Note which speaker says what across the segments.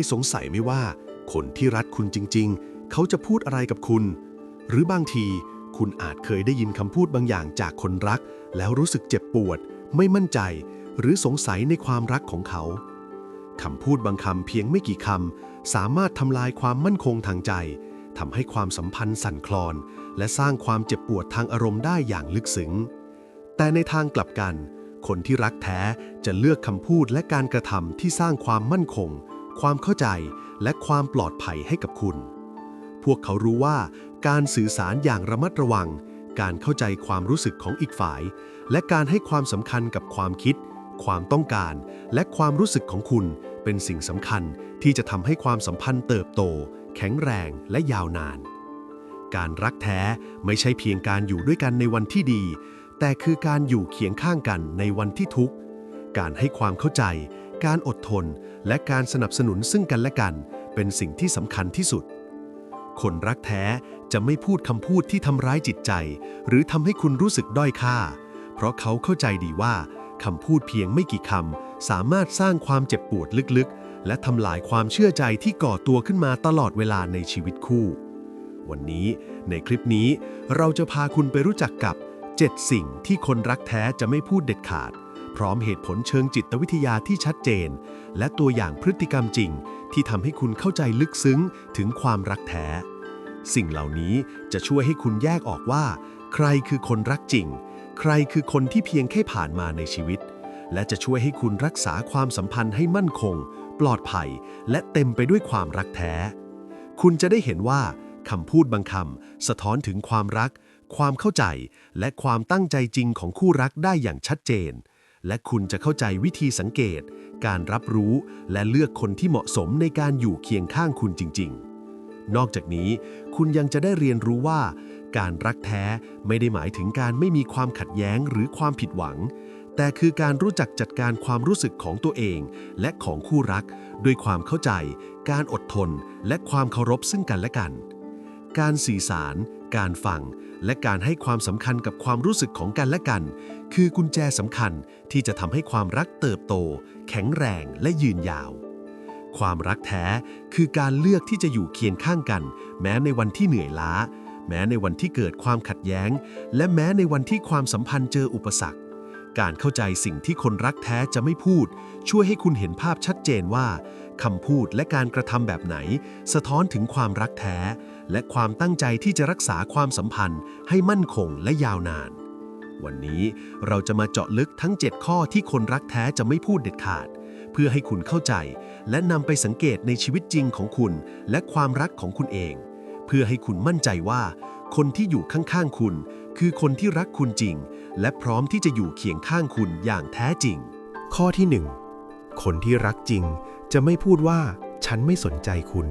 Speaker 1: ยสงสัยไหมว่า คนที่รักคุณจริง ๆ เขาจะพูดอะไรกับคุณ หรือบางทีคุณอาจเคยได้ยินคำพูดบางอย่างจากคนรัก แล้วรู้สึกเจ็บปวด ไม่มั่นใจ หรือสงสัยในความรักของเขาคำพูดบางคำเพียงไม่กี่คำสามารถทำลายความมั่นคงทางใจทำให้ความสัมพันธ์สั่นคลอน และสร้างความเจ็บปวดทางอารมณ์ได้อย่างลึกซึ้ง แต่ในทางกลับกัน คนที่รักแท้จะเลือกคำพูดและการกระทำที่สร้างความมั่นคง ความเข้าใจและความปลอดภัยให้กับคุณ พวกเขารู้ว่าการสื่อสารอย่างระมัดระวัง การเข้าใจความรู้สึกของอีกฝ่าย และการให้ความสำคัญกับความคิด ความต้องการ และความรู้สึกของคุณเป็นสิ่งสำคัญที่จะทำให้ความสัมพันธ์เติบโต แข็งแรงและยาวนาน การรักแท้ไม่ใช่เพียงการอยู่ด้วยกันในวันที่ดี แต่คือการอยู่เคียงข้างกันในวันที่ทุกข์ การให้ความเข้าใจ การอดทนและการสนับสนุนซึ่งกันและกัน เป็นสิ่งที่สำคัญที่สุด คนรักแท้จะไม่พูดคำพูดที่ทำร้ายจิตใจ หรือทำให้คุณรู้สึกด้อยค่า เพราะเขาเข้าใจดีว่าคำพูดเพียงไม่กี่คำสามารถสร้างความเจ็บปวดลึกๆ และทำลายความเชื่อใจที่ก่อตัวขึ้นมาตลอดเวลาในชีวิตคู่ วันนี้ในคลิปนี้เราจะพาคุณไปรู้จักกับ 7 สิ่งที่คนรักแท้จะไม่พูดเด็ดขาด พร้อมเหตุผลเชิงจิตวิทยาที่ชัดเจน และตัวอย่างพฤติกรรมจริง ที่ทำให้คุณเข้าใจลึกซึ้งถึงความรักแท้ สิ่งเหล่านี้จะช่วยให้คุณแยกออกว่า ใครคือคนรักจริง ใครคือคนที่เพียงแค่ผ่านมาในชีวิต และจะช่วยให้คุณรักษาความสัมพันธ์ให้มั่นคง ปลอดภัย และเต็มไปด้วยความรักแท้ คุณจะได้เห็นว่าคำพูดบางคำสะท้อนถึงความรัก ความเข้าใจ และความตั้งใจจริงของคู่รักได้อย่างชัดเจน และคุณจะเข้าใจวิธีสังเกต การรับรู้และเลือกคนที่เหมาะสมในการอยู่เคียงข้างคุณจริง ๆ นอกจากนี้ คุณยังจะได้เรียนรู้ว่า การรักแท้ไม่ได้หมายถึงการไม่มีความขัดแย้งหรือความผิดหวัง แต่คือการรู้จักจัดการความรู้สึกของตัวเอง และของคู่รัก ด้วยความเข้าใจ การอดทน และความเคารพซึ่งกันและกัน การสื่อสาร การฟัง และการให้ความสำคัญกับความรู้สึกของกันและกัน คือกุญแจสำคัญที่จะทำให้ความรักเติบโต แข็งแรงและยืนยาว ความรักแท้คือการเลือกที่จะอยู่เคียงข้างกัน แม้ในวันที่เหนื่อยล้า แม้ในวันที่เกิดความขัดแย้ง และแม้ในวันที่ความสัมพันธ์เจออุปสรรค การเข้าใจสิ่งที่คนรักแท้จะไม่พูด ช่วยให้คุณเห็นภาพชัดเจนว่าคำพูดและการกระทำแบบไหน สะท้อนถึงความรักแท้ และความตั้งใจที่จะรักษาความสัมพันธ์ ให้มั่นคงและยาวนาน วันนี้เราจะมาเจาะลึกทั้ง 7 ข้อที่คนรักแท้จะไม่พูดเด็ดขาด เพื่อให้คุณเข้าใจ และนำไปสังเกตในชีวิตจริงของคุณ และความรักของคุณเอง เพื่อให้คุณมั่นใจว่า คนที่อยู่ข้างๆคุณ คือคนที่รักคุณจริง และพร้อมที่จะอยู่เคียงข้างคุณอย่างแท้จริง
Speaker 2: ข้อที่ 1 คนที่รักจริงจะไม่พูดว่า ฉันไม่สนใจคุณ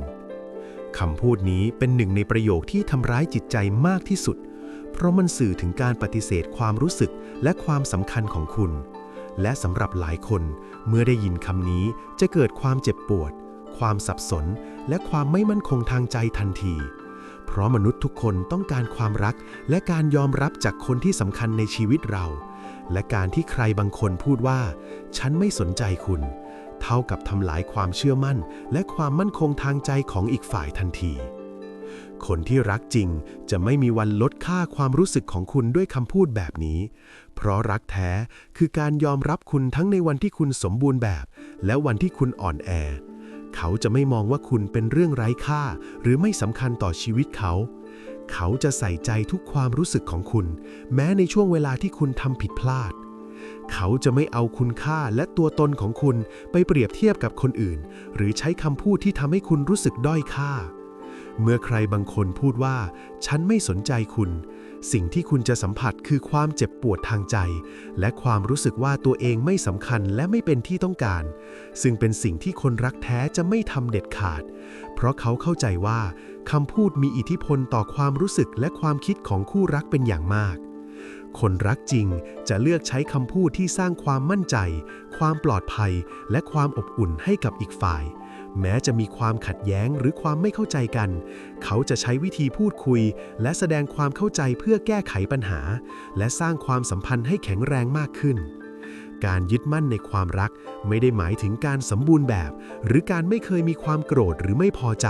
Speaker 2: คำพูดนี้เป็นหนึ่งในประโยคที่ทำร้ายจิตใจมากที่สุด เพราะมันสื่อถึงการปฏิเสธความรู้สึกและความสำคัญของคุณ และสำหรับหลายคนเมื่อได้ยินคำนี้จะเกิดความเจ็บปวด ความสับสน และความไม่มั่นคงทางใจทันที เพราะมนุษย์ทุกคนต้องการความรัก และการยอมรับจากคนที่สำคัญในชีวิตเรา และการที่ใครบางคนพูดว่า ฉันไม่สนใจคุณ เท่ากับทำลายความเชื่อมั่น และความมั่นคงทางใจของอีกฝ่ายทันที คนที่รักจริงจะไม่มีวันลดค่าความรู้สึกของคุณด้วยคำพูดแบบนี้ เพราะรักแท้คือการยอมรับคุณทั้งในวันที่คุณสมบูรณ์แบบ และวันที่คุณอ่อนแอ เขาจะไม่มองว่าคุณเป็นเรื่องไร้ค่า หรือไม่สำคัญต่อชีวิตเขา เขาจะใส่ใจทุกความรู้สึกของคุณ แม้ในช่วงเวลาที่คุณทำผิดพลาด เขาจะไม่เอาคุณค่าและตัวตนของคุณไปเปรียบเทียบกับคนอื่น หรือใช้คำพูดที่ทำให้คุณรู้สึกด้อยค่า เมื่อใครบางคนพูดว่า ฉันไม่สนใจคุณ สิ่งที่คุณจะสัมผัสคือความเจ็บปวดทางใจ และความรู้สึกว่าตัวเองไม่สำคัญและไม่เป็นที่ต้องการ ซึ่งเป็นสิ่งที่คนรักแท้จะไม่ทำเด็ดขาด เพราะเขาเข้าใจว่าคำพูดมีอิทธิพลต่อความรู้สึกและความคิดของคู่รักเป็นอย่างมากคนรักจริงจะเลือกใช้คำพูดที่สร้างความมั่นใจ ความปลอดภัย และความอบอุ่นให้กับอีกฝ่าย แม้จะมีความขัดแย้งหรือความไม่เข้าใจกัน เขาจะใช้วิธีพูดคุย และแสดงความเข้าใจเพื่อแก้ไขปัญหา และสร้างความสัมพันธ์ให้แข็งแรงมากขึ้น การยึดมั่นในความรักไม่ได้หมายถึงการสมบูรณ์แบบ หรือการไม่เคยมีความโกรธหรือไม่พอใจ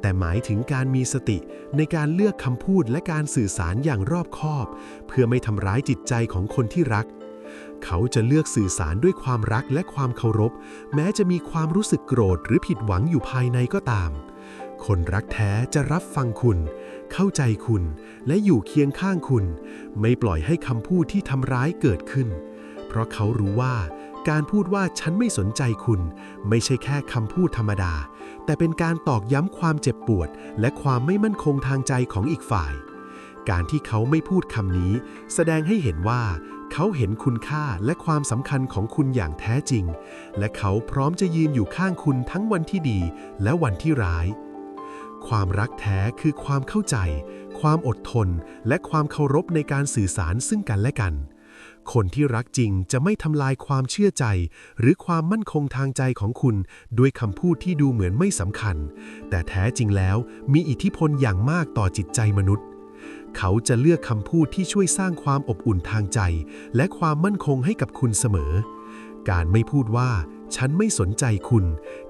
Speaker 2: แต่หมายถึงการมีสติในการเลือกคำพูดและการสื่อสารอย่างรอบคอบ เพื่อไม่ทำร้ายจิตใจของคนที่รัก เขาจะเลือกสื่อสารด้วยความรักและความเคารพ แม้จะมีความรู้สึกโกรธหรือผิดหวังอยู่ภายในก็ตาม คนรักแท้จะรับฟังคุณ เข้าใจคุณ และอยู่เคียงข้างคุณ ไม่ปล่อยให้คำพูดที่ทำร้ายเกิดขึ้น เพราะเขารู้ว่าการพูดว่าฉันไม่สนใจคุณ ไม่ใช่แค่คำพูดธรรมดา แต่เป็นการตอกย้ำความเจ็บปวด และความไม่มั่นคงทางใจของอีกฝ่าย การที่เขาไม่พูดคำนี้ แสดงให้เห็นว่า เขาเห็นคุณค่าและความสำคัญของคุณอย่างแท้จริง และเขาพร้อมจะยืนอยู่ข้างคุณทั้งวันที่ดีและวันที่ร้าย ความรักแท้คือความเข้าใจ ความอดทน และความเคารพในการสื่อสารซึ่งกันและกัน คนที่รักจริงจะไม่ทำลายความเชื่อใจ หรือความมั่นคงทางใจของคุณด้วยคำพูดที่ดูเหมือนไม่สำคัญ แต่แท้จริงแล้วมีอิทธิพลอย่างมากต่อจิตใจมนุษย์ เขาจะเลือกคำพูดที่ช่วยสร้างความอบอุ่นทางใจ และความมั่นคงให้กับคุณเสมอ การไม่พูดว่า ฉันไม่สนใจคุณ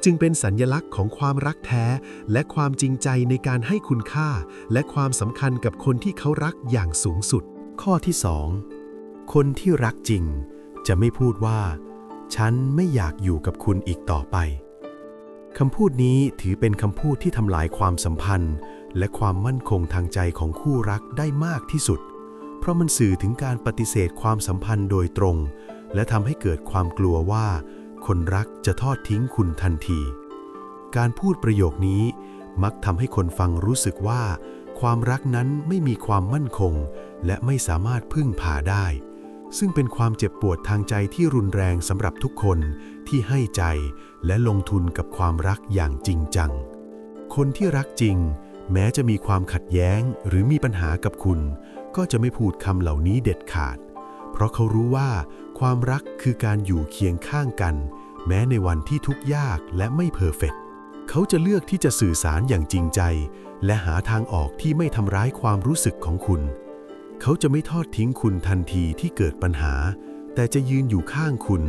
Speaker 2: จึงเป็นสัญญลักษณ์ของความรักแท้ และความจริงใจในการให้คุณค่า และความสำคัญกับคนที่เขารักอย่างสูงสุด ข้อที่ 2 คนที่รักจริง จะไม่พูดว่า ฉันไม่อยากอยู่กับคุณอีกต่อไปคำพูดนี้ถือเป็นคำพูดที่ทำลายความสัมพันธ์ และความมั่นคงทางใจของคู่รักได้มากที่สุด เพราะมันสื่อถึงการปฏิเสธความสัมพันธ์โดยตรง และทำให้เกิดความกลัวว่า คนรักจะทอดทิ้งคุณทันที การพูดประโยคนี้มักทำให้คนฟังรู้สึกว่า ความรักนั้นไม่มีความมั่นคง และไม่สามารถพึ่งพาได้ ซึ่งเป็นความเจ็บปวดทางใจที่รุนแรงสำหรับทุกคนที่ให้ใจและลงทุนกับความรักอย่างจริงจัง คนที่รักจริง แม้จะมีความขัดแย้งหรือมีปัญหากับคุณ ก็จะไม่พูดคำเหล่านี้เด็ดขาด เพราะเขารู้ว่า ความรักคือการอยู่เคียงข้างกัน แม้ในวันที่ทุกข์ยากและไม่เพอร์เฟกต์เขาจะเลือกที่จะสื่อสารอย่างจริงใจ และหาทางออกที่ไม่ทำร้ายความรู้สึกของคุณ เขาจะไม่ทอดทิ้งคุณทันทีที่เกิดปัญหา แต่จะยืนอยู่ข้างคุณ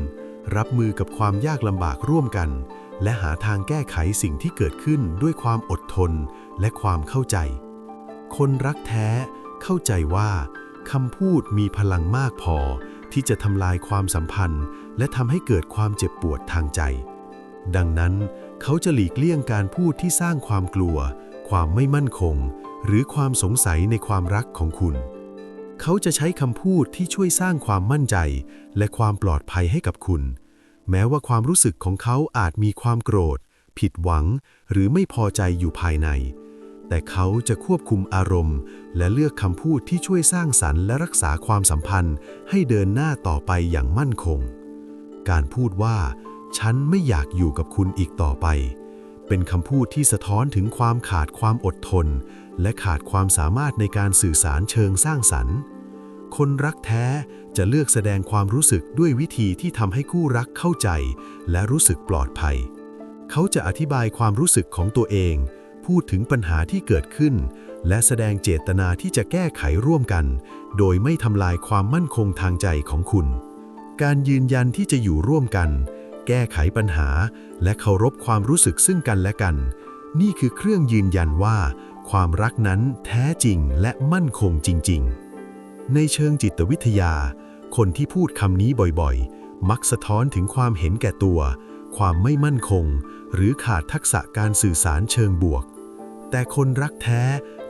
Speaker 2: รับมือกับความยากลำบากร่วมกัน และหาทางแก้ไขสิ่งที่เกิดขึ้นด้วยความอดทน และความเข้าใจ คนรักแท้เข้าใจว่าคำพูดมีพลังมากพอที่จะทำลายความสัมพันธ์ และทำให้เกิดความเจ็บปวดทางใจ ดังนั้นเขาจะหลีกเลี่ยงการพูดที่สร้างความกลัว ความไม่มั่นคง หรือความสงสัยในความรักของคุณ เขาจะใช้คำพูดที่ช่วยสร้างความมั่นใจ และความปลอดภัยให้กับคุณ แม้ว่าความรู้สึกของเขาอาจมีความโกรธ ผิดหวัง หรือไม่พอใจอยู่ภายใน แต่เขาจะควบคุมอารมณ์ และเลือกคำพูดที่ช่วยสร้างสรรค์และรักษาความสัมพันธ์ ให้เดินหน้าต่อไปอย่างมั่นคง การพูดว่า ฉันไม่อยากอยู่กับคุณอีกต่อไป เป็นคำพูดที่สะท้อนถึงความขาดความอดทน และขาดความสามารถในการสื่อสารเชิงสร้างสรรค์ คนรักแท้จะเลือกแสดงความรู้สึกด้วยวิธีที่ทำให้คู่รักเข้าใจ และรู้สึกปลอดภัย เขาจะอธิบายความรู้สึกของตัวเอง พูดถึงปัญหาที่เกิดขึ้น และแสดงเจตนาที่จะแก้ไขร่วมกัน โดยไม่ทำลายความมั่นคงทางใจของคุณ การยืนยันที่จะอยู่ร่วมกัน แก้ไขปัญหา และเคารพความรู้สึกซึ่งกันและกัน นี่คือเครื่องยืนยันว่า ความรักนั้นแท้จริงและมั่นคงจริง ๆ ในเชิงจิตวิทยา คนที่พูดคำนี้บ่อยๆ มักสะท้อนถึงความเห็นแก่ตัว ความไม่มั่นคง หรือขาดทักษะการสื่อสารเชิงบวก แต่คนรักแท้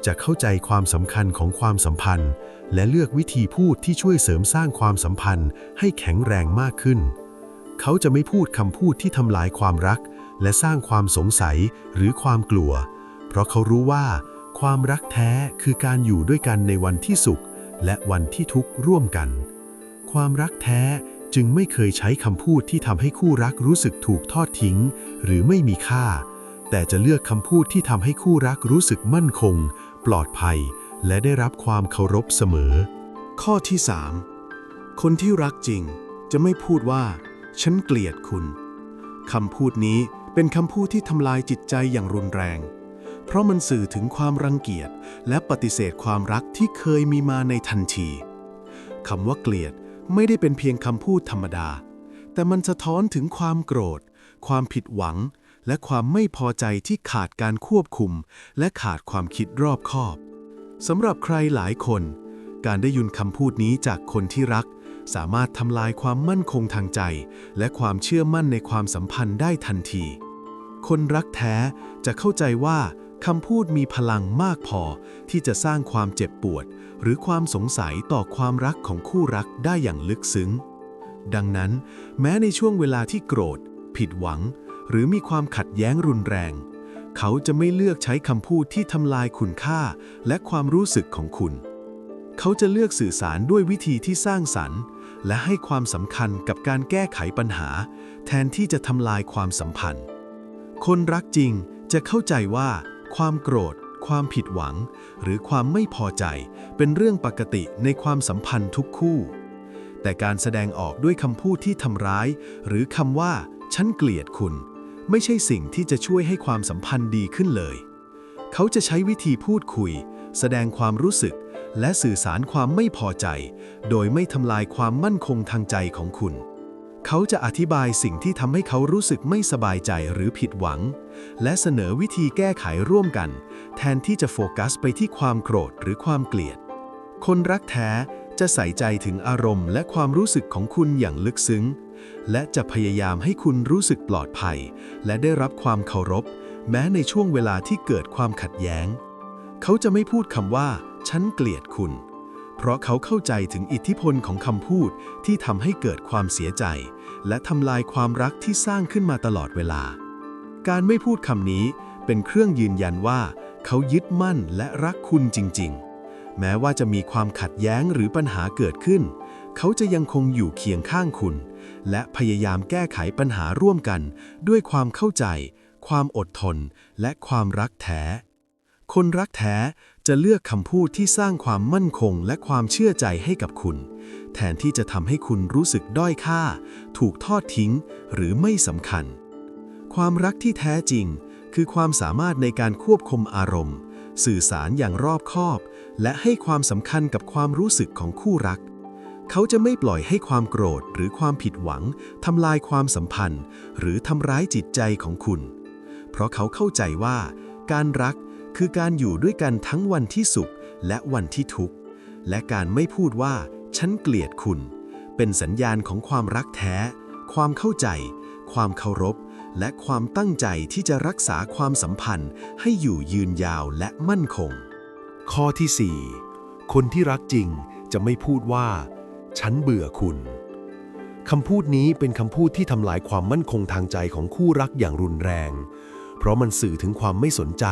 Speaker 2: จะเข้าใจความสำคัญของความสัมพันธ์ และเลือกวิธีพูดที่ช่วยเสริมสร้างความสัมพันธ์ให้แข็งแรงมากขึ้น เขาจะไม่พูดคำพูดที่ทำลายความรัก และสร้างความสงสัยหรือความกลัว เพราะเขารู้ว่า ความรักแท้คือการอยู่ด้วยกันในวันที่สุข และวันที่ทุกข์ร่วมกัน ความรักแท้จึงไม่เคยใช้คำพูดที่ทำให้คู่รักรู้สึกถูกทอดทิ้ง หรือไม่มีค่า แต่จะเลือกคำพูดที่ทำให้คู่รักรู้สึกมั่นคง ปลอดภัย และได้รับความเคารพเสมอ
Speaker 1: ข้อที่ 3 คนที่รักจริงจะไม่พูดว่า ฉันเกลียดคุณคำพูดนี้เป็นคำพูดที่ทำลายจิตใจอย่างรุนแรง เพราะมันสื่อถึงความรังเกียจ และปฏิเสธความรักที่เคยมีมาในทันทีคำว่าเกลียดไม่ได้เป็นเพียงคำพูดธรรมดา แต่มันสะท้อนถึงความโกรธ ความผิดหวัง และความไม่พอใจที่ขาดการควบคุม และขาดความคิดรอบคอบสำหรับใครหลายคน การได้ยินคำพูดนี้จากคนที่รัก สามารถทำลายความมั่นคงทางใจ และความเชื่อมั่นในความสัมพันธ์ได้ทันที คนรักแท้จะเข้าใจว่าคำพูดมีพลังมากพอที่จะสร้างความเจ็บปวด หรือความสงสัยต่อความรักของคู่รักได้อย่างลึกซึ้ง ดังนั้น แม้ในช่วงเวลาที่โกรธ ผิดหวัง หรือมีความขัดแย้งรุนแรง เขาจะไม่เลือกใช้คำพูดที่ทำลายคุณค่าและความรู้สึกของคุณ เขาจะเลือกสื่อสารด้วยวิธีที่สร้างสรรค์ และให้ความสำคัญกับการแก้ไขปัญหา แทนที่จะทำลายความสัมพันธ์ คนรักจริงจะเข้าใจว่า ความโกรธ ความผิดหวัง หรือความไม่พอใจ เป็นเรื่องปกติในความสัมพันธ์ทุกคู่ แต่การแสดงออกด้วยคำพูดที่ทำร้าย หรือคำว่า ฉันเกลียดคุณ ไม่ใช่สิ่งที่จะช่วยให้ความสัมพันธ์ดีขึ้นเลย เขาจะใช้วิธีพูดคุย แสดงความรู้สึก และสื่อสารความไม่พอใจ โดยไม่ทำลายความมั่นคงทางใจของคุณ เขาจะอธิบายสิ่งที่ทำให้เขารู้สึกไม่สบายใจหรือผิดหวัง และเสนอวิธีแก้ไขร่วมกัน แทนที่จะโฟกัสไปที่ความโกรธหรือความเกลียด คนรักแท้จะใส่ใจถึงอารมณ์และความรู้สึกของคุณอย่างลึกซึ้ง และจะพยายามให้คุณรู้สึกปลอดภัย และได้รับความเคารพ แม้ในช่วงเวลาที่เกิดความขัดแย้ง เขาจะไม่พูดคำว่า ฉันเกลียดคุณ เพราะเขาเข้าใจถึงอิทธิพลของคำพูดที่ทำให้เกิดความเสียใจ และทำลายความรักที่สร้างขึ้นมาตลอดเวลา การไม่พูดคำนี้เป็นเครื่องยืนยันว่า เขายึดมั่นและรักคุณจริง ๆแม้ว่าจะมีความขัดแย้งหรือปัญหาเกิดขึ้น เขาจะยังคงอยู่เคียงข้างคุณ และพยายามแก้ไขปัญหาร่วมกัน ด้วยความเข้าใจ ความอดทน และความรักแท้ คนรักแท้จะเลือกคำพูดที่สร้างความมั่นคงและความเชื่อใจให้กับคุณ แทนที่จะทำให้คุณรู้สึกด้อยค่า ถูกทอดทิ้ง หรือไม่สำคัญ ความรักที่แท้จริง คือความสามารถในการควบคุมอารมณ์ สื่อสารอย่างรอบคอบ และให้ความสำคัญกับความรู้สึกของคู่รัก เขาจะไม่ปล่อยให้ความโกรธหรือความผิดหวังทำลายความสัมพันธ์ หรือทำร้ายจิตใจของคุณ เพราะเขาเข้าใจว่า การรักคือการอยู่ด้วยกันทั้งวันที่สุขและวันที่ทุกข์ และการไม่พูดว่า ฉันเกลียดคุณ เป็นสัญญาณของความรักแท้ ความเข้าใจ ความเคารพ และความตั้งใจที่จะรักษาความสัมพันธ์ ให้อยู่ยืนยาวและมั่นคง
Speaker 2: ข้อที่ 4 คนที่รักจริงจะไม่พูดว่า ฉันเบื่อคุณคำพูดนี้เป็นคำพูดที่ทำลายความมั่นคงทางใจของคู่รักอย่างรุนแรง เพราะมันสื่อถึงความไม่สนใจ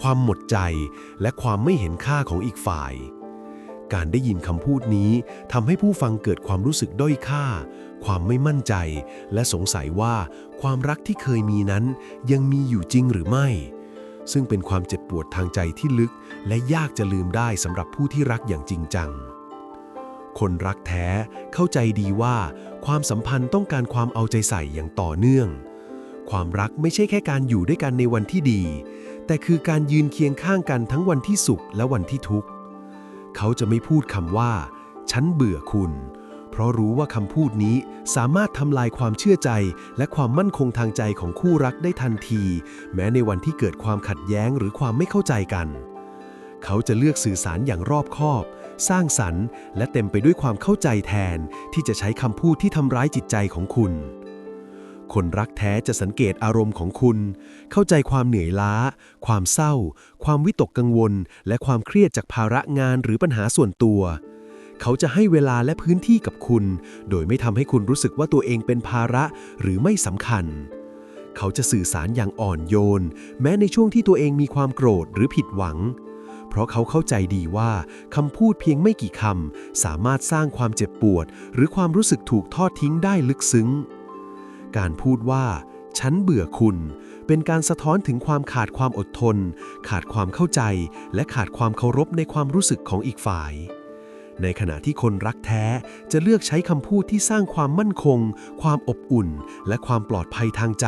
Speaker 2: ความหมดใจ และความไม่เห็นค่าของอีกฝ่าย การได้ยินคำพูดนี้ทำให้ผู้ฟังเกิดความรู้สึกด้อยค่า ความไม่มั่นใจ และสงสัยว่าความรักที่เคยมีนั้นยังมีอยู่จริงหรือไม่ ซึ่งเป็นความเจ็บปวดทางใจที่ลึก และยากจะลืมได้สำหรับผู้ที่รักอย่างจริงจัง คนรักแท้เข้าใจดีว่าความสัมพันธ์ต้องการความเอาใจใส่อย่างต่อเนื่อง ความรักไม่ใช่แค่การอยู่ด้วยกันในวันที่ดี แต่คือการยืนเคียงข้างกันทั้งวันที่สุขและวันที่ทุกข์ เขาจะไม่พูดคำว่า ฉันเบื่อคุณ เพราะรู้ว่าคำพูดนี้สามารถทำลายความเชื่อใจ และความมั่นคงทางใจของคู่รักได้ทันที แม้ในวันที่เกิดความขัดแย้งหรือความไม่เข้าใจกัน เขาจะเลือกสื่อสารอย่างรอบคอบ สร้างสรรค์ และเต็มไปด้วยความเข้าใจแทน ที่จะใช้คำพูดที่ทำร้ายจิตใจของคุณ คนรักแท้จะสังเกตอารมณ์ของคุณ เข้าใจความเหนื่อยล้า ความเศร้า ความวิตกกังวล และความเครียดจากภาระงานหรือปัญหาส่วนตัว เขาจะให้เวลาและพื้นที่กับคุณ โดยไม่ทำให้คุณรู้สึกว่าตัวเองเป็นภาระหรือไม่สำคัญเขาจะสื่อสารอย่างอ่อนโยน แม้ในช่วงที่ตัวเองมีความโกรธหรือผิดหวัง ราะเขาเข้าใจดีว่าคำพูดเพียงไม่กี่คำ สามารถสร้างความเจ็บปวด หรือความรู้สึกถูกทอดทิ้งได้ลึกซึ้ง การพูดว่า ฉันเบื่อคุณ เป็นการสะท้อนถึงความขาดความอดทน ขาดความเข้าใจ และขาดความเคารพในความรู้สึกของอีกฝ่าย ในขณะที่คนรักแท้จะเลือกใช้คำพูดที่สร้างความมั่นคง ความอบอุ่น และความปลอดภัยทางใจ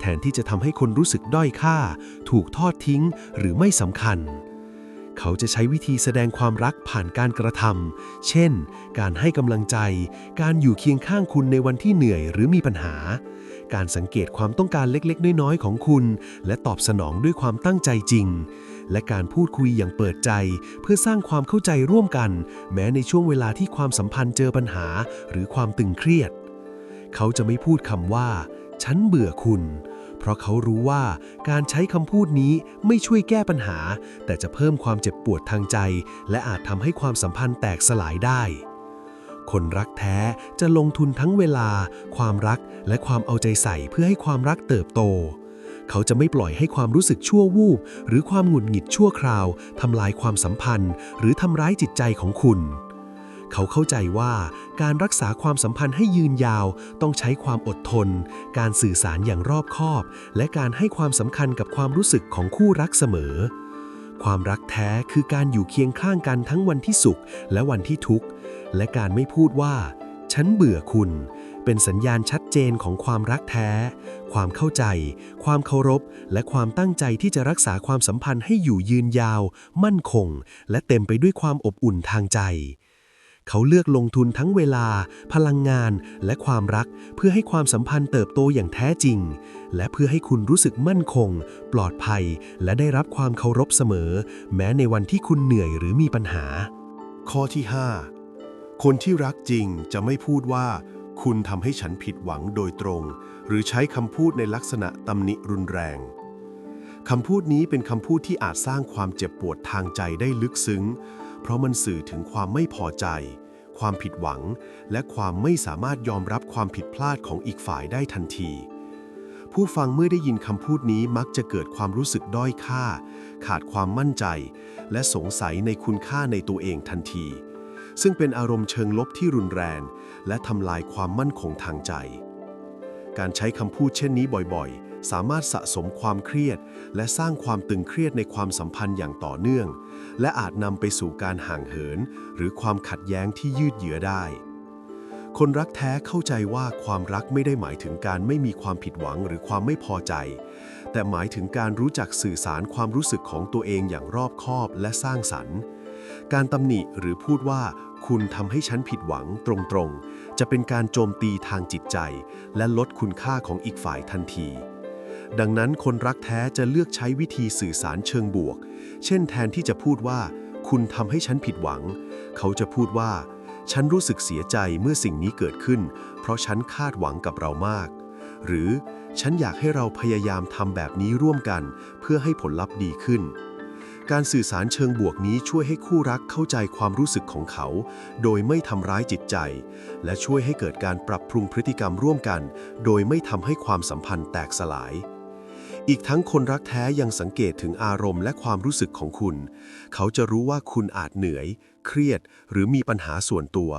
Speaker 2: แทนที่จะทำให้คนรู้สึกด้อยค่า ถูกทอดทิ้ง หรือไม่สำคัญ
Speaker 1: เขาจะใช้วิธีแสดงความรักผ่านการกระทำ เช่น การให้กำลังใจ การอยู่เคียงข้างคุณในวันที่เหนื่อยหรือมีปัญหา การสังเกตความต้องการเล็กๆ น้อยๆ ของคุณ และตอบสนองด้วยความตั้งใจจริง และการพูดคุยอย่างเปิดใจ เพื่อสร้างความเข้าใจร่วมกัน แม้ในช่วงเวลาที่ความสัมพันธ์เจอปัญหา หรือความตึงเครียด เขาจะไม่พูดคำว่า ฉันเบื่อคุณ เพราะเขารู้ว่าการใช้คำพูดนี้ไม่ช่วยแก้ปัญหา แต่จะเพิ่มความเจ็บปวดทางใจ และอาจทำให้ความสัมพันธ์แตกสลายได้ คนรักแท้จะลงทุนทั้งเวลา ความรักและความเอาใจใส่เพื่อให้ความรักเติบโต เขาจะไม่ปล่อยให้ความรู้สึกชั่ววูบหรือความหงุดหงิดชั่วคราวทำลายความสัมพันธ์ หรือทำร้ายจิตใจของคุณ เขาเข้าใจว่าการรักษาความสัมพันธ์ให้ยืนยาวต้องใช้ความอดทน การสื่อสารอย่างรอบคอบ และการให้ความสำคัญกับความรู้สึกของคู่รักเสมอ ความรักแท้คือการอยู่เคียงข้างกันทั้งวันที่สุข และวันที่ทุกข์ และการไม่พูดว่า ฉันเบื่อคุณ เป็นสัญญาณชัดเจนของความรักแท้ ความเข้าใจ ความเคารพ และความตั้งใจที่จะรักษาความสัมพันธ์ให้อยู่ยืนยาว มั่นคง และเต็มไปด้วยความอบอุ่นทางใจ เขาเลือกลงทุนทั้งเวลา พลังงาน และความรัก เพื่อให้ความสัมพันธ์เติบโตอย่างแท้จริง และเพื่อให้คุณรู้สึกมั่นคง ปลอดภัย และได้รับความเคารพเสมอ แม้ในวันที่คุณเหนื่อยหรือมีปัญหา ข้อที่ 5 คนที่รักจริงจะไม่พูดว่า คุณทำให้ฉันผิดหวังโดยตรง หรือใช้คำพูดในลักษณะตำหนิรุนแรงคำพูดนี้เป็นคำพูดที่อาจสร้างความเจ็บปวดทางใจได้ลึกซึ้ง เพราะมันสื่อถึงความไม่พอใจ ความผิดหวัง และความไม่สามารถยอมรับความผิดพลาดของอีกฝ่ายได้ทันที ผู้ฟังเมื่อได้ยินคำพูดนี้มักจะเกิดความรู้สึกด้อยค่า ขาดความมั่นใจ และสงสัยในคุณค่าในตัวเองทันที ซึ่งเป็นอารมณ์เชิงลบที่รุนแรง และทำลายความมั่นคงทางใจ การใช้คำพูดเช่นนี้บ่อยๆ สามารถสะสมความเครียด และสร้างความตึงเครียดในความสัมพันธ์อย่างต่อเนื่อง และอาจนำไปสู่การห่างเหิน หรือความขัดแย้งที่ยืดเยื้อได้ คนรักแท้เข้าใจว่าความรักไม่ได้หมายถึงการไม่มีความผิดหวังหรือความไม่พอใจ แต่หมายถึงการรู้จักสื่อสารความรู้สึกของตัวเองอย่างรอบคอบและสร้างสรรค์การตำหนิหรือพูดว่าคุณทำให้ฉันผิดหวังตรงๆ จะเป็นการโจมตีทางจิตใจ และลดคุณค่าของอีกฝ่ายทันที ดังนั้นคนรักแท้จะเลือกใช้วิธีสื่อสารเชิงบวก เช่นแทนที่จะพูดว่า คุณทำให้ฉันผิดหวัง เขาจะพูดว่า ฉันรู้สึกเสียใจเมื่อสิ่งนี้เกิดขึ้น เพราะฉันคาดหวังกับเรามาก หรือฉันอยากให้เราพยายามทำแบบนี้ร่วมกัน เพื่อให้ผลลัพธ์ดีขึ้น การสื่อสารเชิงบวกนี้ช่วยให้คู่รักเข้าใจความรู้สึกของเขา โดยไม่ทำร้ายจิตใจ และช่วยให้เกิดการปรับปรุงพฤติกรรมร่วมกัน โดยไม่ทำให้ความสัมพันธ์แตกสลาย อีกทั้งคนรักแท้ยังสังเกตถึงอารมณ์และความรู้สึกของคุณ เขาจะรู้ว่าคุณอาจเหนื่อย เครียด หรือมีปัญหาส่วนตัว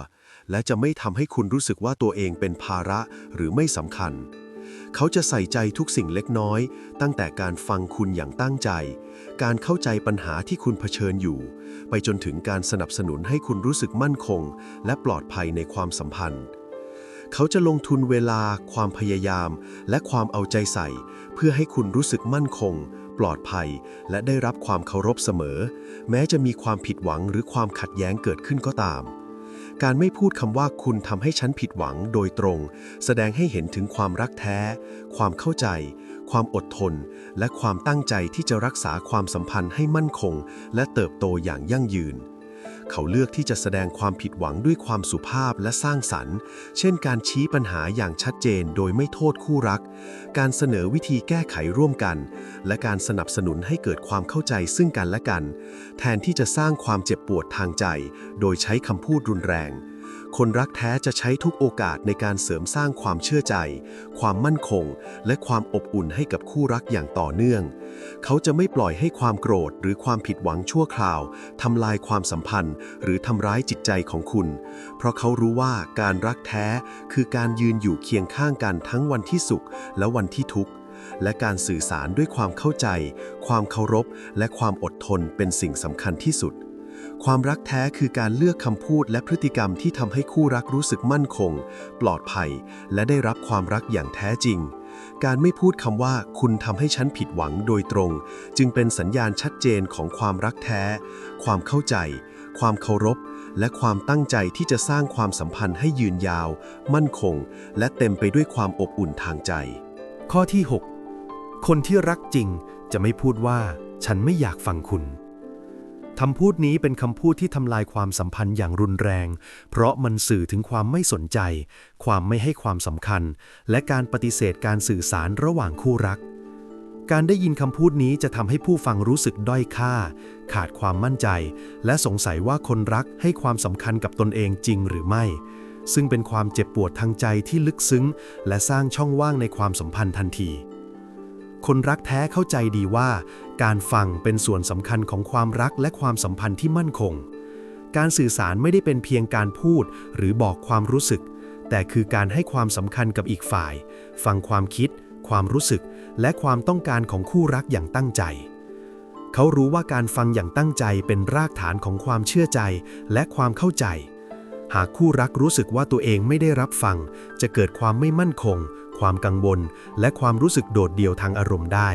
Speaker 1: และจะไม่ทำให้คุณรู้สึกว่าตัวเองเป็นภาระหรือไม่สำคัญ เขาจะใส่ใจทุกสิ่งเล็กน้อย ตั้งแต่การฟังคุณอย่างตั้งใจ การเข้าใจปัญหาที่คุณเผชิญอยู่ ไปจนถึงการสนับสนุนให้คุณรู้สึกมั่นคง และปลอดภัยในความสัมพันธ์ เขาจะลงทุนเวลา ความพยายาม และความเอาใจใส่ เพื่อให้คุณรู้สึกมั่นคง ปลอดภัย และได้รับความเคารพเสมอ แม้จะมีความผิดหวังหรือความขัดแย้งเกิดขึ้นก็ตาม การไม่พูดคำว่าคุณทำให้ฉันผิดหวังโดยตรง แสดงให้เห็นถึงความรักแท้ ความเข้าใจ ความอดทน และความตั้งใจที่จะรักษาความสัมพันธ์ให้มั่นคง และเติบโตอย่างยั่งยืน เขาเลือกที่จะแสดงความผิดหวังด้วยความสุภาพและสร้างสรรค์ เช่นการชี้ปัญหาอย่างชัดเจนโดยไม่โทษคู่รัก การเสนอวิธีแก้ไขร่วมกัน และการสนับสนุนให้เกิดความเข้าใจซึ่งกันและกัน แทนที่จะสร้างความเจ็บปวดทางใจ โดยใช้คำพูดรุนแรง คนรักแท้จะใช้ทุกโอกาสในการเสริมสร้างความเชื่อใจ ความมั่นคง และความอบอุ่นให้กับคู่รักอย่างต่อเนื่อง เขาจะไม่ปล่อยให้ความโกรธหรือความผิดหวังชั่วคราวทำลายความสัมพันธ์ หรือทำร้ายจิตใจของคุณ เพราะเขารู้ว่าการรักแท้คือการยืนอยู่เคียงข้างกันทั้งวันที่สุขและวันที่ทุกข์และการสื่อสารด้วยความเข้าใจ ความเคารพ และความอดทนเป็นสิ่งสำคัญที่สุด ความรักแท้คือการเลือกคำพูดและพฤติกรรมที่ทำให้คู่รักรู้สึกมั่นคง ปลอดภัย และได้รับความรักอย่างแท้จริง การไม่พูดคำว่าคุณทำให้ฉันผิดหวังโดยตรง จึงเป็นสัญญาณชัดเจนของความรักแท้ ความเข้าใจ ความเคารพ และความตั้งใจที่จะสร้างความสัมพันธ์ให้ยืนยาว มั่นคง และเต็มไปด้วยความอบอุ่นทางใจ
Speaker 2: ข้อที่ 6 คนที่รักจริงจะไม่พูดว่า ฉันไม่อยากฟังคุณ คำพูดนี้เป็นคำพูดที่ทำลายความสัมพันธ์อย่างรุนแรง เพราะมันสื่อถึงความไม่สนใจ ความไม่ให้ความสำคัญ และการปฏิเสธการสื่อสารระหว่างคู่รัก การได้ยินคำพูดนี้จะทำให้ผู้ฟังรู้สึกด้อยค่า ขาดความมั่นใจ และสงสัยว่าคนรักให้ความสำคัญกับตนเองจริงหรือไม่ ซึ่งเป็นความเจ็บปวดทางใจที่ลึกซึ้ง และสร้างช่องว่างในความสัมพันธ์ทันที คนรักแท้เข้าใจดีว่า การฟังเป็นส่วนสำคัญของความรักและความสัมพันธ์ที่มั่นคง การสื่อสารไม่ได้เป็นเพียงการพูดหรือบอกความรู้สึก แต่คือการให้ความสำคัญกับอีกฝ่าย ฟังความคิด ความรู้สึก และความต้องการของคู่รักอย่างตั้งใจ เขารู้ว่าการฟังอย่างตั้งใจเป็นรากฐานของความเชื่อใจและความเข้าใจ หากคู่รักรู้สึกว่าตัวเองไม่ได้รับฟัง จะเกิดความไม่มั่นคง ความกังวล และความรู้สึกโดดเดี่ยวทางอารมณ์ได้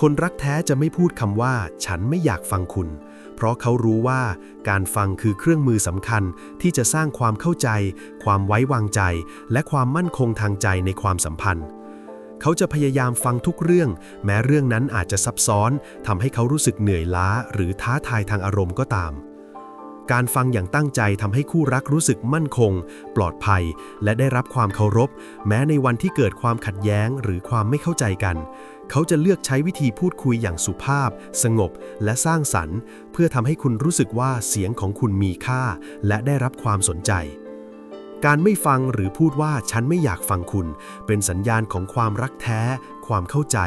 Speaker 2: คนรักแท้จะไม่พูดคำว่า ฉันไม่อยากฟังคุณ เพราะเขารู้ว่าการฟังคือเครื่องมือสำคัญที่จะสร้างความเข้าใจ ความไว้วางใจ และความมั่นคงทางใจในความสัมพันธ์เขาจะพยายามฟังทุกเรื่อง แม้เรื่องนั้นอาจจะซับซ้อนทำให้เขารู้สึกเหนื่อยล้า หรือท้าทายทางอารมณ์ก็ตาม การฟังอย่างตั้งใจทำให้คู่รักรู้สึกมั่นคง ปลอดภัย และได้รับความเคารพ แม้ในวันที่เกิดความขัดแย้งหรือความไม่เข้าใจกัน เขาจะเลือกใช้วิธีพูดคุยอย่างสุภาพ สงบ และสร้างสรรค์ เพื่อทำให้คุณรู้สึกว่าเสียงของคุณมีค่า และได้รับความสนใจการไม่ฟังหรือพูดว่าฉันไม่อยากฟังคุณ เป็นสัญญาณของความรักแท้ ความเข้าใจ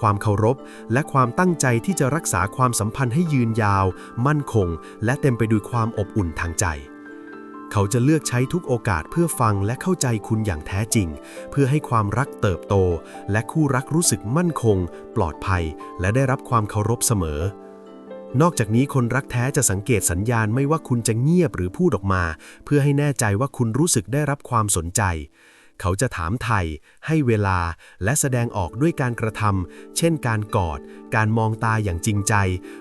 Speaker 2: ความเคารพ และความตั้งใจที่จะรักษาความสัมพันธ์ให้ยืนยาว มั่นคง และเต็มไปด้วยความอบอุ่นทางใจ เขาจะเลือกใช้ทุกโอกาสเพื่อฟังและเข้าใจคุณอย่างแท้จริง เพื่อให้ความรักเติบโต และคู่รักรู้สึกมั่นคง ปลอดภัย และได้รับความเคารพเสมอนอกจากนี้คนรักแท้จะสังเกตสัญญาณไม่ว่าคุณจะเงียบหรือพูดออกมา เพื่อให้แน่ใจว่าคุณรู้สึกได้รับความสนใจ เขาจะถามไทย ให้เวลา และแสดงออกด้วยการกระทำเช่นการกอด การมองตาอย่างจริงใจ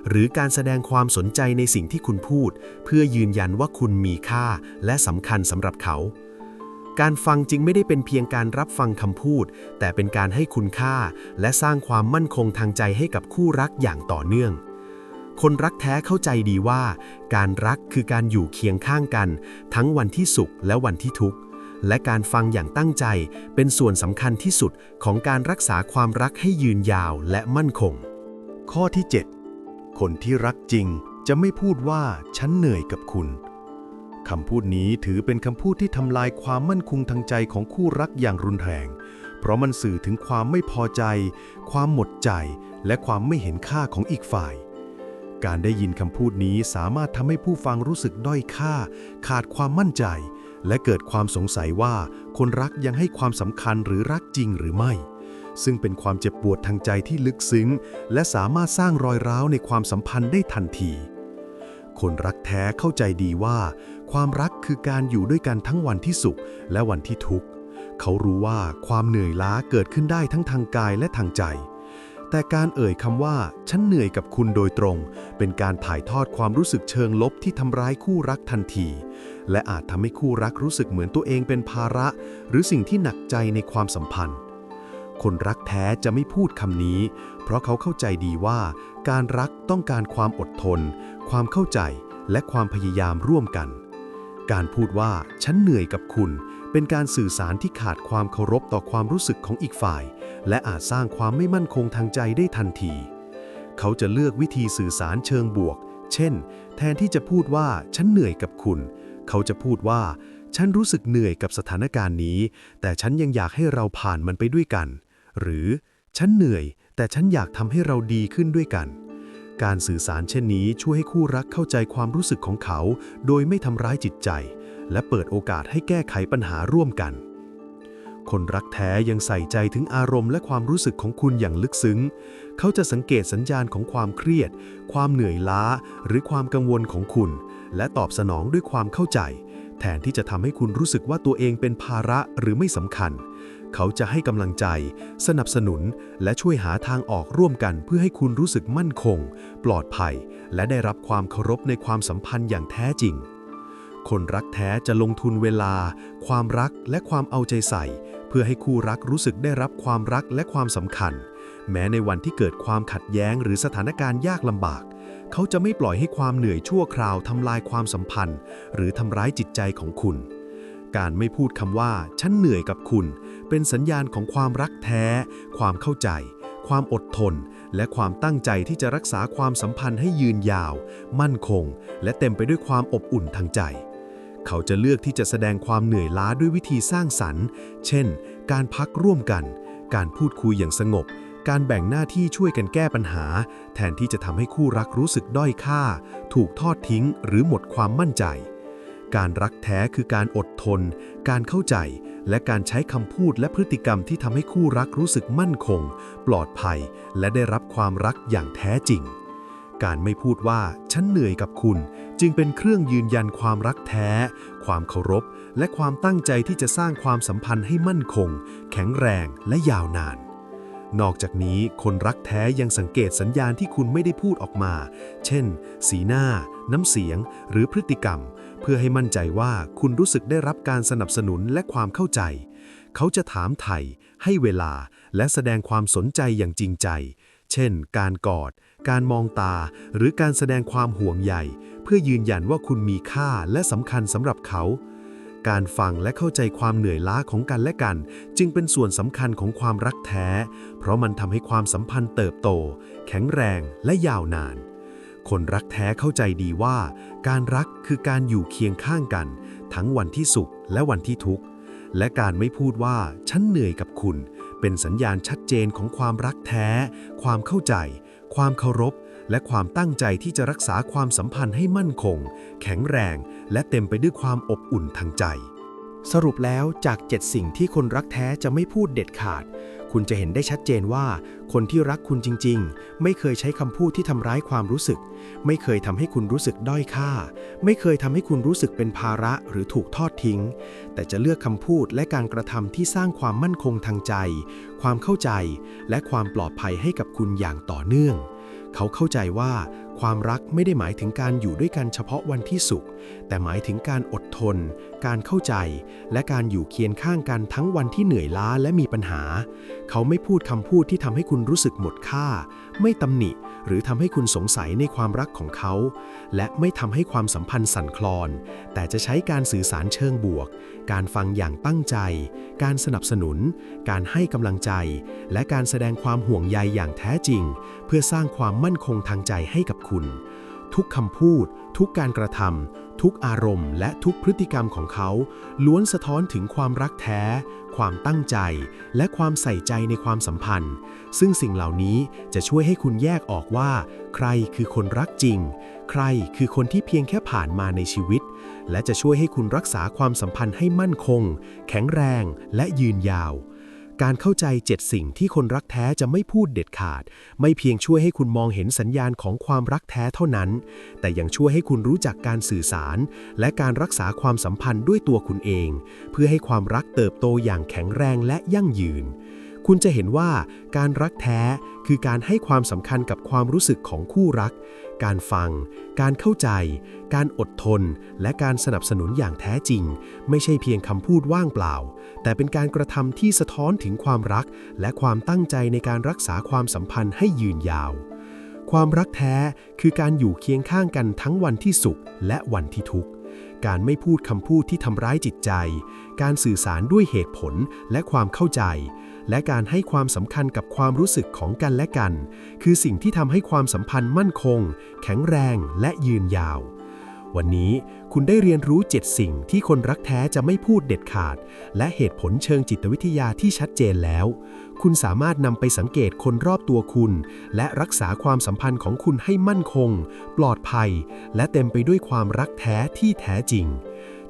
Speaker 2: หรือการแสดงความสนใจในสิ่งที่คุณพูด เพื่อยืนยันว่าคุณมีค่าและสำคัญสำหรับเขา การฟังจึงไม่ได้เป็นเพียงการรับฟังคำพูด แต่เป็นการให้คุณค่า และสร้างความมั่นคงทางใจให้กับคู่รักอย่างต่อเนื่องคนรักแท้เข้าใจดีว่า การรักคือการอยู่เคียงข้างกัน ทั้งวันที่สุขและวันที่ทุกข์ และการฟังอย่างตั้งใจเป็นส่วนสำคัญที่สุดของการรักษาความรักให้ยืนยาวและมั่นคง ข้อที่ 7 คนที่รักจริงจะไม่พูดว่าฉันเหนื่อยกับคุณคำพูดนี้ถือเป็นคำพูดที่ทำลายความมั่นคงทางใจของคู่รักอย่างรุนแรง เพราะมันสื่อถึงความไม่พอใจ ความหมดใจ และความไม่เห็นค่าของอีกฝ่าย การได้ยินคำพูดนี้สามารถทำให้ผู้ฟังรู้สึกด้อยค่า ขาดความมั่นใจ และเกิดความสงสัยว่าคนรักยังให้ความสำคัญหรือรักจริงหรือไม่ ซึ่งเป็นความเจ็บปวดทางใจที่ลึกซึ้ง และสามารถสร้างรอยร้าวในความสัมพันธ์ได้ทันที คนรักแท้เข้าใจดีว่า ความรักคือการอยู่ด้วยกันทั้งวันที่สุข และวันที่ทุกข์ เขารู้ว่าความเหนื่อยล้าเกิดขึ้นได้ทั้งทางกายและทางใจแต่การเอ่ยคำว่า ฉันเหนื่อยกับคุณโดยตรง เป็นการถ่ายทอดความรู้สึกเชิงลบที่ทำร้ายคู่รักทันที และอาจทำให้คู่รักรู้สึกเหมือนตัวเองเป็นภาระ หรือสิ่งที่หนักใจในความสัมพันธ์ คนรักแท้จะไม่พูดคำนี้ เพราะเขาเข้าใจดีว่า การรักต้องการความอดทน ความเข้าใจและความพยายามร่วมกัน การพูดว่าฉันเหนื่อยกับคุณ เป็นการสื่อสารที่ขาดความเคารพต่อความรู้สึกของอีกฝ่าย และอาจสร้างความไม่มั่นคงทางใจได้ทันที เขาจะเลือกวิธีสื่อสารเชิงบวก เช่น แทนที่จะพูดว่าฉันเหนื่อยกับคุณ เขาจะพูดว่า ฉันรู้สึกเหนื่อยกับสถานการณ์นี้ แต่ฉันยังอยากให้เราผ่านมันไปด้วยกัน หรือฉันเหนื่อย แต่ฉันอยากทำให้เราดีขึ้นด้วยกัน การสื่อสารเช่นนี้ช่วยให้คู่รักเข้าใจความรู้สึกของเขา โดยไม่ทำร้ายจิตใจ และเปิดโอกาสให้แก้ไขปัญหาร่วมกันคนรักแท้ยังใส่ใจถึงอารมณ์และความรู้สึกของคุณอย่างลึกซึ้ง เขาจะสังเกตสัญญาณของความเครียด ความเหนื่อยล้า หรือความกังวลของคุณ และตอบสนองด้วยความเข้าใจ แทนที่จะทำให้คุณรู้สึกว่าตัวเองเป็นภาระหรือไม่สำคัญ
Speaker 1: เขาจะให้กำลังใจ สนับสนุน และช่วยหาทางออกร่วมกันเพื่อให้คุณรู้สึกมั่นคง ปลอดภัย และได้รับความเคารพในความสัมพันธ์อย่างแท้จริง คนรักแท้จะลงทุนเวลา ความรักและความเอาใจใส่ เพื่อให้คู่รักรู้สึกได้รับความรักและความสำคัญ แม้ในวันที่เกิดความขัดแย้งหรือสถานการณ์ยากลำบาก เขาจะไม่ปล่อยให้ความเหนื่อยชั่วคราวทำลายความสัมพันธ์ หรือทำร้ายจิตใจของคุณ การไม่พูดคำว่า ฉันเหนื่อยกับคุณ เป็นสัญญาณของความรักแท้ ความเข้าใจ ความอดทน และความตั้งใจที่จะรักษาความสัมพันธ์ให้ยืนยาว มั่นคง และเต็มไปด้วยความอบอุ่นทางใจเขาจะเลือกที่จะแสดงความเหนื่อยล้าด้วยวิธีสร้างสรรค์ เช่น การพักร่วมกัน การพูดคุยอย่างสงบ การแบ่งหน้าที่ช่วยกันแก้ปัญหา แทนที่จะทำให้คู่รักรู้สึกด้อยค่า ถูกทอดทิ้งหรือหมดความมั่นใจ การรักแท้คือการอดทน การเข้าใจ และการใช้คำพูดและพฤติกรรมที่ทำให้คู่รักรู้สึกมั่นคง ปลอดภัย และได้รับความรักอย่างแท้จริง การไม่พูดว่าฉันเหนื่อยกับคุณ จึงเป็นเครื่องยืนยันความรักแท้ ความเคารพ และความตั้งใจที่จะสร้างความสัมพันธ์ให้มั่นคง แข็งแรงและยาวนาน นอกจากนี้คนรักแท้ยังสังเกตสัญญาณที่คุณไม่ได้พูดออกมา เช่น สีหน้า น้ำเสียง หรือพฤติกรรม เพื่อให้มั่นใจว่าคุณรู้สึกได้รับการสนับสนุนและความเข้าใจ เขาจะถามไถ่ ให้เวลา และแสดงความสนใจอย่างจริงใจ เช่น การกอด การมองตา หรือการแสดงความห่วงใย เพื่อยืนยันว่าคุณมีค่าและสำคัญสำหรับเขา การฟังและเข้าใจความเหนื่อยล้าของกันและกัน จึงเป็นส่วนสำคัญของความรักแท้ เพราะมันทำให้ความสัมพันธ์เติบโต แข็งแรงและยาวนาน คนรักแท้เข้าใจดีว่า การรักคือการอยู่เคียงข้างกัน ทั้งวันที่สุขและวันที่ทุกข์ และการไม่พูดว่าฉันเหนื่อยกับคุณ เป็นสัญญาณชัดเจนของความรักแท้ ความเข้าใจ ความเคารพ และความตั้งใจที่จะรักษาความสัมพันธ์ให้มั่นคง แข็งแรง และเต็มไปด้วยความอบอุ่นทางใจ
Speaker 2: สรุปแล้วจาก 7 สิ่งที่คนรักแท้จะไม่พูดเด็ดขาด คุณจะเห็นได้ชัดเจนว่า คนที่รักคุณจริง ๆ ไม่เคยใช้คำพูดที่ทำร้ายความรู้สึก ไม่เคยทำให้คุณรู้สึกด้อยค่า ไม่เคยทำให้คุณรู้สึกเป็นภาระหรือถูกทอดทิ้ง แต่จะเลือกคำพูดและการกระทำที่สร้างความมั่นคงทางใจ ความเข้าใจ และความปลอดภัยให้กับคุณอย่างต่อเนื่อง เขาเข้าใจว่าความรักไม่ได้หมายถึงการอยู่ด้วยกันเฉพาะวันที่สุข แต่หมายถึงการอดทน การเข้าใจ และการอยู่เคียงข้างกันทั้งวันที่เหนื่อยล้าและมีปัญหา เขาไม่พูดคำพูดที่ทำให้คุณรู้สึกหมดค่า ไม่ตำหนิ หรือทำให้คุณสงสัยในความรักของเขา และไม่ทำให้ความสัมพันธ์สั่นคลอน แต่จะใช้การสื่อสารเชิงบวก การฟังอย่างตั้งใจ การสนับสนุน การให้กำลังใจ และการแสดงความห่วงใยอย่างแท้จริง เพื่อสร้างความมั่นคงทางใจให้กับคุณ ทุกคำพูด ทุกการกระทำทุกอารมณ์และทุกพฤติกรรมของเขา ล้วนสะท้อนถึงความรักแท้ ความตั้งใจ และความใส่ใจในความสัมพันธ์ ซึ่งสิ่งเหล่านี้จะช่วยให้คุณแยกออกว่า ใครคือคนรักจริง ใครคือคนที่เพียงแค่ผ่านมาในชีวิต และจะช่วยให้คุณรักษาความสัมพันธ์ให้มั่นคง แข็งแรง และยืนยาว การเข้าใจ 7 สิ่งที่คนรักแท้จะไม่พูดเด็ดขาด ไม่เพียงช่วยให้คุณมองเห็นสัญญาณของความรักแท้เท่านั้น แต่ยังช่วยให้คุณรู้จักการสื่อสาร และการรักษาความสัมพันธ์ด้วยตัวคุณเอง เพื่อให้ความรักเติบโตอย่างแข็งแรงและยั่งยืน คุณจะเห็นว่าการรักแท้คือการให้ความสำคัญกับความรู้สึกของคู่รัก การฟัง การเข้าใจ การอดทน และการสนับสนุนอย่างแท้จริง ไม่ใช่เพียงคำพูดว่างเปล่า แต่เป็นการกระทำที่สะท้อนถึงความรัก และความตั้งใจในการรักษาความสัมพันธ์ให้ยืนยาว ความรักแท้คือการอยู่เคียงข้างกันทั้งวันที่สุขและวันที่ทุกข์การไม่พูดคำพูดที่ทำร้ายจิตใจ การสื่อสารด้วยเหตุผลและความเข้าใจ และการให้ความสำคัญกับความรู้สึกของกันและกัน คือสิ่งที่ทำให้ความสัมพันธ์มั่นคง แข็งแรงและยืนยาว วันนี้คุณได้เรียนรู้ 7 สิ่งที่คนรักแท้จะไม่พูดเด็ดขาด และเหตุผลเชิงจิตวิทยาที่ชัดเจนแล้ว คุณสามารถนำไปสังเกตคนรอบตัวคุณ และรักษาความสัมพันธ์ของคุณให้มั่นคง ปลอดภัย และเต็มไปด้วยความรักแท้ที่แท้จริง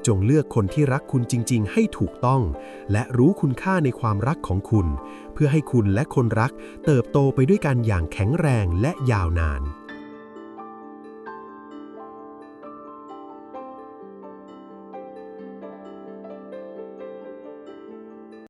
Speaker 2: จงเลือกคนที่รักคุณจริง ๆ ให้ถูกต้อง และรู้คุณค่าในความรักของคุณ เพื่อให้คุณและคนรักเติบโตไปด้วยกันอย่างแข็งแรงและยาวนาน